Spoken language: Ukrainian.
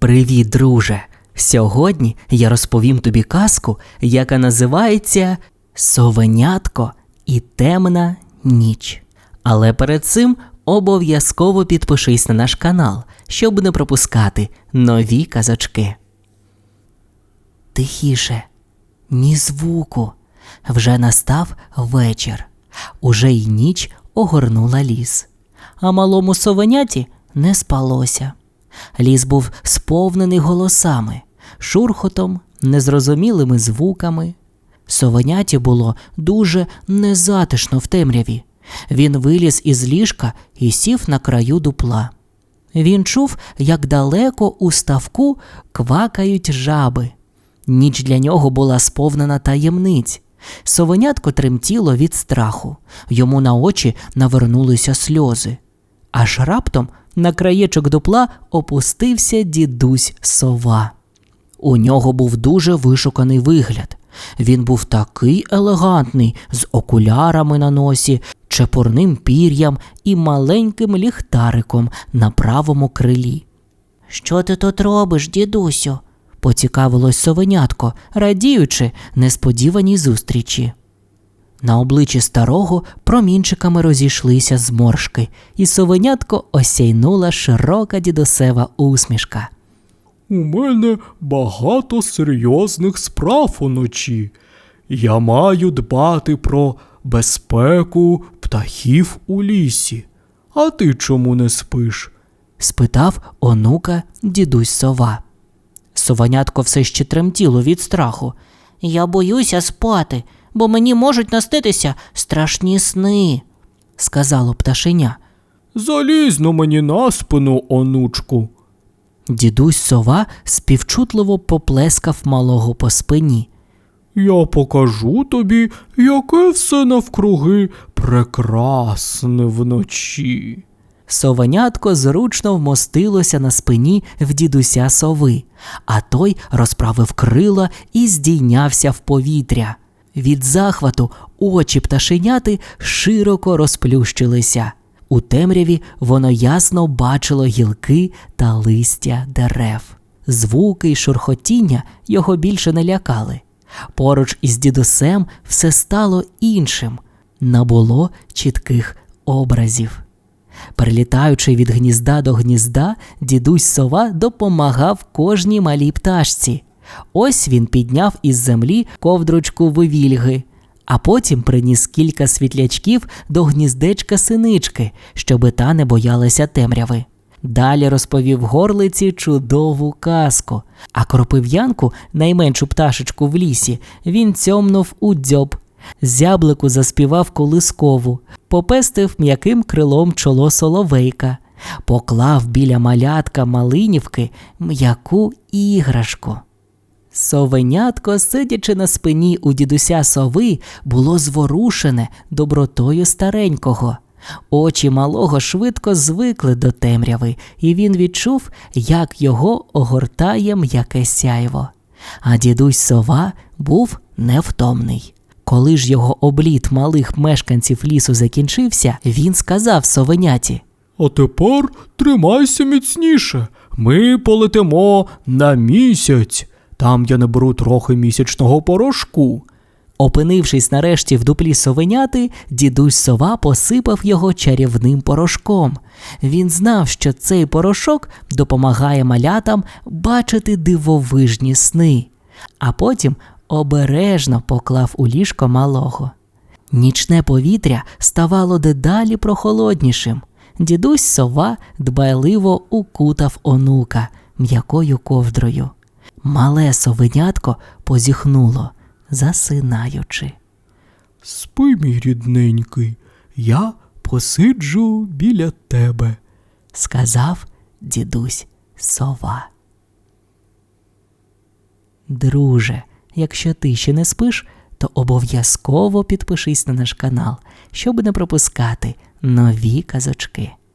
Привіт, друже! Сьогодні я розповім тобі казку, яка називається Совенятко і темна ніч. Але перед цим обов'язково підпишись на наш канал, щоб не пропускати нові казочки. Тихіше, ні звуку. Вже настав вечір. Уже й ніч огорнула ліс. А малому совеняті не спалося. Ліс був сповнений голосами, шурхотом, незрозумілими звуками. Совеняті було дуже незатишно в темряві. Він виліз із ліжка і сів на краю дупла. Він чув, як далеко у ставку квакають жаби. Ніч для нього була сповнена таємниць. Совенятко тремтіло від страху, йому на очі навернулися сльози. Аж раптом на краєчок дупла опустився дідусь сова. У нього був дуже вишуканий вигляд. Він був такий елегантний, з окулярами на носі, чепурним пір'ям і маленьким ліхтариком на правому крилі. Що ти тут робиш, дідусю? поцікавилось совенятко, радіючи несподіваній зустрічі. На обличчі старого промінчиками розійшлися зморшки, і совенятко осяйнула широка дідусева усмішка. У мене багато серйозних справ уночі. Я маю дбати про безпеку птахів у лісі. А ти чому не спиш? спитав онука дідусь сова. Совенятко все ще тремтіло від страху. Я боюся спати, бо мені можуть наститися страшні сни, сказало пташеня. Залізь но мені на спину, онучку. Дідусь сова співчутливо поплескав малого по спині. Я покажу тобі, яке все навкруги прекрасне вночі. Совенятко зручно вмостилося на спині в дідуся сови, а той розправив крила і здійнявся в повітря. Від захвату очі пташеняти широко розплющилися. У темряві воно ясно бачило гілки та листя дерев. Звуки й шурхотіння його більше не лякали. Поруч із дідусем все стало іншим, набуло чітких образів. Перелітаючи від гнізда до гнізда, дідусь сова допомагав кожній малій пташці. Ось він підняв із землі ковдручку вивільги, а потім приніс кілька світлячків до гніздечка синички, щоби та не боялася темряви. Далі розповів горлиці чудову казку, а кропив'янку, найменшу пташечку в лісі, він цьомнув у дзьоб. Зяблику заспівав колискову, попестив м'яким крилом чоло соловейка, поклав біля малятка малинівки м'яку іграшку. Совенятко, сидячи на спині у дідуся сови, було зворушене добротою старенького. Очі малого швидко звикли до темряви, і він відчув, як його огортає м'яке сяйво. А дідусь сова був невтомний. Коли ж його обліт малих мешканців лісу закінчився, він сказав совеняті. А тепер тримайся міцніше. Ми полетимо на місяць. Там я наберу трохи місячного порошку. Опинившись нарешті в дуплі совеняти, дідусь сова посипав його чарівним порошком. Він знав, що цей порошок допомагає малятам бачити дивовижні сни, а потім обережно поклав у ліжко малого. Нічне повітря ставало дедалі прохолоднішим. Дідусь сова дбайливо укутав онука м'якою ковдрою. Мале совенятко позіхнуло, засинаючи. Спи, мій рідненький, я посиджу біля тебе. сказав дідусь сова. Друже, якщо ти ще не спиш, то обов'язково підпишись на наш канал, щоб не пропускати нові казочки.